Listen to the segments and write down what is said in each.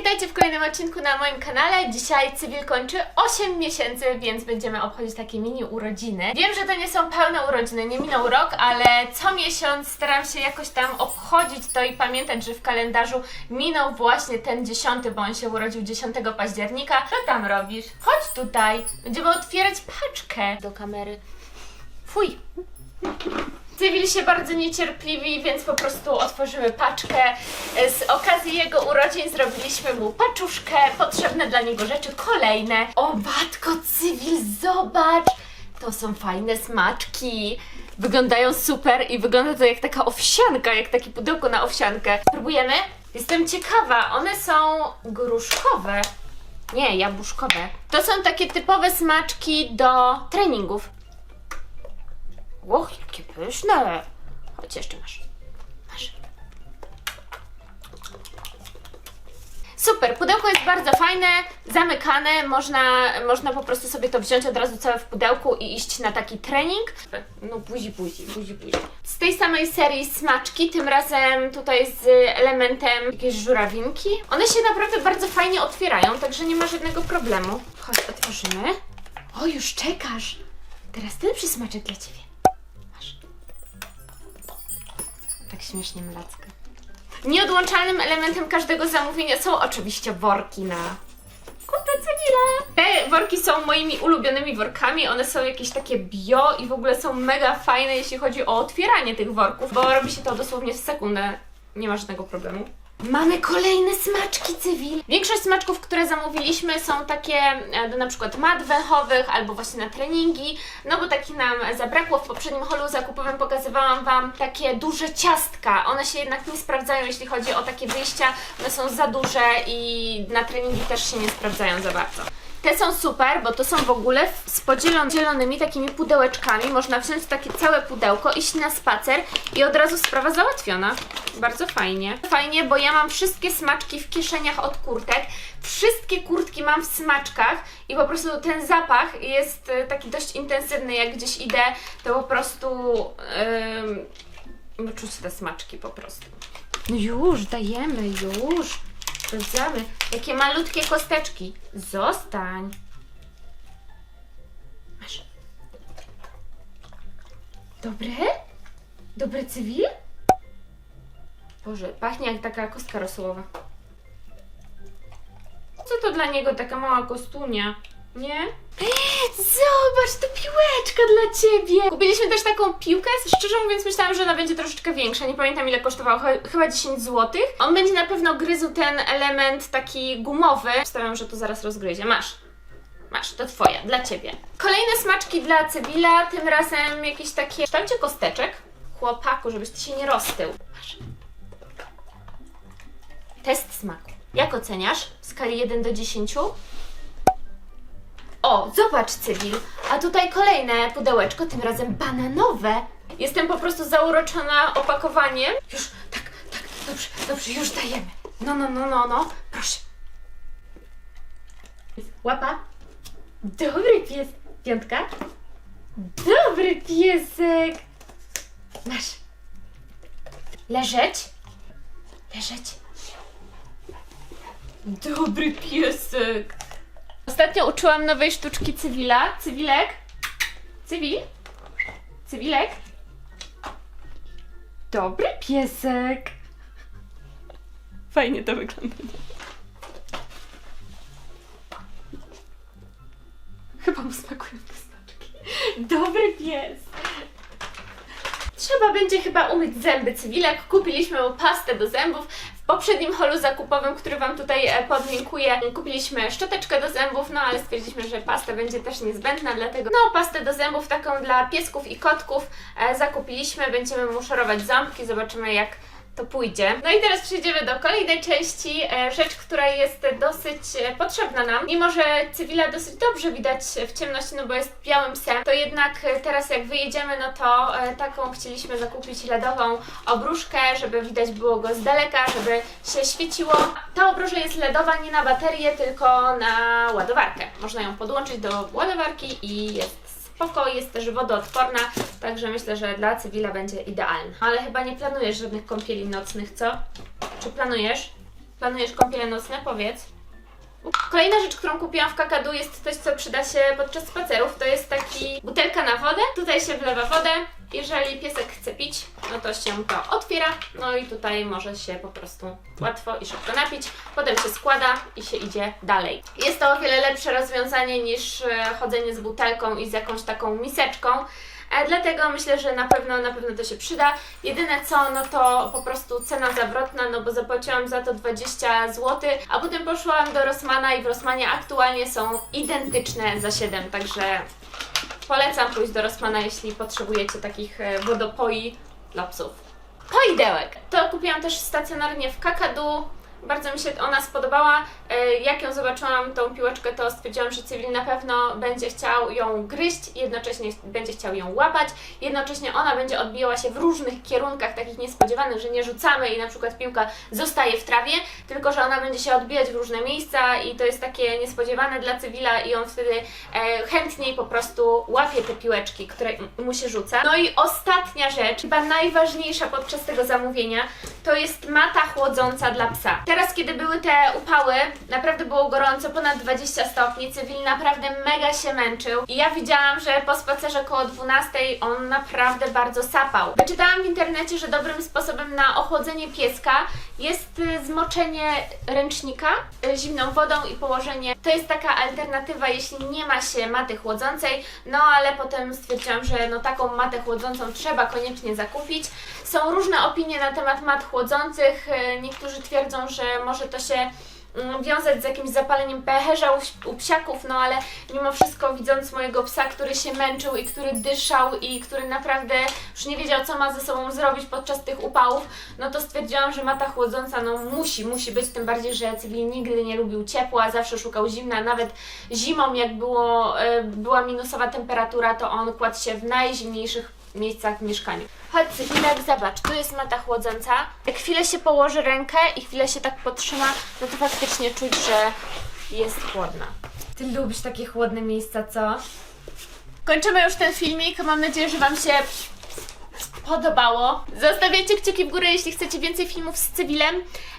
witajcie w kolejnym odcinku na moim kanale. Dzisiaj cywil kończy 8 miesięcy, więc będziemy obchodzić takie mini urodziny. Wiem, że to nie są pełne urodziny, nie minął rok, ale co miesiąc staram się jakoś tam obchodzić to i pamiętać, że w kalendarzu minął właśnie ten 10, bo on się urodził 10 października. Co tam robisz? Chodź tutaj, będziemy otwierać paczkę do kamery. Fuj! Cywil się bardzo niecierpliwi, więc po prostu otworzymy paczkę. Z okazji jego urodzin zrobiliśmy mu paczuszkę, potrzebne dla niego rzeczy kolejne. O matko, Cywil, zobacz! To są fajne smaczki. Wyglądają super i wygląda to jak taka owsianka, jak takie pudełko na owsiankę. Spróbujemy? Jestem ciekawa, one są gruszkowe. Nie, jabłuszkowe. To są takie typowe smaczki do treningów. Och, jakie pyszne! Chodź, jeszcze masz. Masz. Super, pudełko jest bardzo fajne, zamykane, można, można po prostu sobie to wziąć od razu całe w pudełku i iść na taki trening. No buzi, buzi, buzi, buzi. Z tej samej serii smaczki, tym razem tutaj z elementem jakiejś żurawinki. One się naprawdę bardzo fajnie otwierają, także nie ma żadnego problemu. Chodź, otworzymy. O, już czekasz. Teraz ten przysmaczek dla Ciebie. Śmiesznie mlacka. Nieodłączalnym elementem każdego zamówienia są oczywiście worki na kupę cywila. Te worki są moimi ulubionymi workami. One są jakieś takie bio i w ogóle są mega fajne, jeśli chodzi o otwieranie tych worków, bo robi się to dosłownie w sekundę. Nie ma żadnego problemu. Mamy kolejne smaczki cywil. Większość smaczków, które zamówiliśmy są takie e, do na przykład mat węchowych albo właśnie na treningi, no bo takich nam zabrakło. W poprzednim holu zakupowym pokazywałam Wam takie duże ciastka. One się jednak nie sprawdzają, jeśli chodzi o takie wyjścia. One są za duże i na treningi też się nie sprawdzają za bardzo. Te są super, bo to są w ogóle z podzielonymi takimi pudełeczkami. Można wziąć takie całe pudełko, iść na spacer i od razu sprawa załatwiona. Bardzo fajnie. Fajnie, bo ja mam wszystkie smaczki w kieszeniach od kurtek. Wszystkie kurtki mam w smaczkach i po prostu ten zapach jest e, taki dość intensywny. Jak gdzieś idę, to po prostu yy, czuć te smaczki po prostu. No już, dajemy, już. Sprawdzamy. Jakie malutkie kosteczki. Zostań. Masz. Dobre? Dobry cywil? Boże, pachnie jak taka kostka rosołowa. Co to dla niego taka mała kostunia? Nie? Zobacz, to piłeczka dla ciebie! Kupiliśmy też taką piłkę. Szczerze mówiąc, myślałam, że ona będzie troszeczkę większa. Nie pamiętam ile kosztowało, ch- chyba 10 zł. On będzie na pewno gryzł ten element taki gumowy. Stawiam, że to zaraz rozgryzie. Masz. Masz, to twoja, dla ciebie. Kolejne smaczki dla Cybila, tym razem jakieś takie w kształcie kosteczek. Chłopaku, żebyś ty się nie roztył. Masz. Test smaku. Jak oceniasz w skali 1 do 10? O, zobacz Cywil, a tutaj kolejne pudełeczko, tym razem bananowe. Jestem po prostu zauroczona opakowaniem. Już, tak, tak, dobrze, dobrze, już dajemy. No, no, no, no, no, proszę. Łapa. Dobry pies. Piątka. Dobry piesek. Masz. Leżeć. Leżeć. Dobry piesek. Ostatnio uczyłam nowej sztuczki cywila. Cywilek? Cywil? Cywilek? Dobry piesek. Fajnie to wygląda. Chyba mu smakują te smaczki. Dobry pies. Trzeba będzie chyba umyć zęby cywilek. Kupiliśmy mu pastę do zębów. Poprzednim holu zakupowym, który Wam tutaj e, podlinkuję, kupiliśmy szczoteczkę do zębów, no ale stwierdziliśmy, że pasta będzie też niezbędna, dlatego no pastę do zębów taką dla piesków i kotków e, zakupiliśmy. Będziemy mu szorować ząbki, zobaczymy jak to pójdzie. No i teraz przejdziemy do kolejnej części, e, rzecz, która jest dosyć e, potrzebna nam. Mimo, że cywila dosyć dobrze widać w ciemności, no bo jest białym psem, to jednak e, teraz jak wyjedziemy, no to taką chcieliśmy zakupić LEDową obruszkę, żeby widać było go z daleka, żeby się świeciło. Ta obruża jest LEDowa nie na baterię, tylko na ładowarkę. Można ją podłączyć do ładowarki i jest spoko, jest też wodoodporna, także myślę, że dla cywila będzie idealna. Ale chyba nie planujesz żadnych kąpieli nocnych, co? Czy planujesz? Planujesz kąpiele nocne? Powiedz. Kolejna rzecz, którą kupiłam w kakadu jest coś, co przyda się podczas spacerów. To jest taki butelka na wodę. Tutaj się wlewa wodę. Jeżeli piesek chce pić, no to się to otwiera. No i tutaj może się po prostu łatwo i szybko napić. Potem się składa i się idzie dalej. Jest to o wiele lepsze rozwiązanie niż e, chodzenie z butelką i z jakąś taką miseczką. E, Dlatego myślę, że na pewno, na pewno to się przyda. Jedyne co, no to po prostu cena zawrotna, no bo zapłaciłam za to 20 zł, a potem poszłam do Rossmana i w Rossmanie aktualnie są identyczne za 7, także polecam pójść do Rossmana, jeśli potrzebujecie takich e, wodopoi dla psów. Poidełek! To kupiłam też stacjonarnie w Kakadu. Bardzo mi się ona spodobała. E, Jak ją zobaczyłam, tą piłeczkę, to stwierdziłam, że Cywil na pewno będzie chciał ją gryźć, jednocześnie będzie chciał ją łapać, jednocześnie ona będzie odbijała się w różnych kierunkach, takich niespodziewanych, że nie rzucamy i na przykład piłka zostaje w trawie, tylko że ona będzie się odbijać w różne miejsca i to jest takie niespodziewane dla Cywila i on wtedy e, chętniej po prostu łapie te piłeczki, które mu się rzuca. No i ostatnia rzecz, chyba najważniejsza podczas tego zamówienia, to jest mata chłodząca dla psa. Teraz, kiedy były te upały, naprawdę było gorąco, ponad 20 stopni, Cywil naprawdę mega się męczył i ja widziałam, że po spacerze koło 12 on naprawdę bardzo sapał. Wyczytałam w internecie, że dobrym sposobem na ochłodzenie pieska jest y, zmoczenie ręcznika y, zimną wodą i położenie. To jest taka alternatywa, jeśli nie ma się maty chłodzącej, no ale potem stwierdziłam, że no taką matę chłodzącą trzeba koniecznie zakupić. Są różne opinie na temat mat chłodzących. y, Niektórzy twierdzą, że może to się mm, wiązać z jakimś zapaleniem pęcherza u, u psiaków, no ale mimo wszystko widząc mojego psa, który się męczył i który dyszał i który naprawdę już nie wiedział co ma ze sobą zrobić podczas tych upałów, no to stwierdziłam, że mata chłodząca no musi, musi być, tym bardziej, że Cywil nigdy nie lubił ciepła, zawsze szukał zimna, nawet zimą jak było, e, była minusowa temperatura, to on kładł się w najzimniejszych miejscach w mieszkaniu. Chodź Cywilek, zobacz, tu jest mata chłodząca. Jak chwilę się położy rękę i chwilę się tak podtrzyma, no to faktycznie czuć, że jest chłodna. Ty lubisz takie chłodne miejsca, co? Kończymy już ten filmik. Mam nadzieję, że Wam się podobało. Zostawiajcie kciuki w górę, jeśli chcecie więcej filmów z cywilem.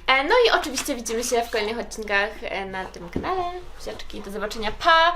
E, No i oczywiście widzimy się w kolejnych odcinkach e, na tym kanale. Wsiaczki, do zobaczenia. Pa!